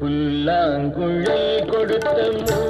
புல்லாங்குழல் கொடுத்த மூங்கில்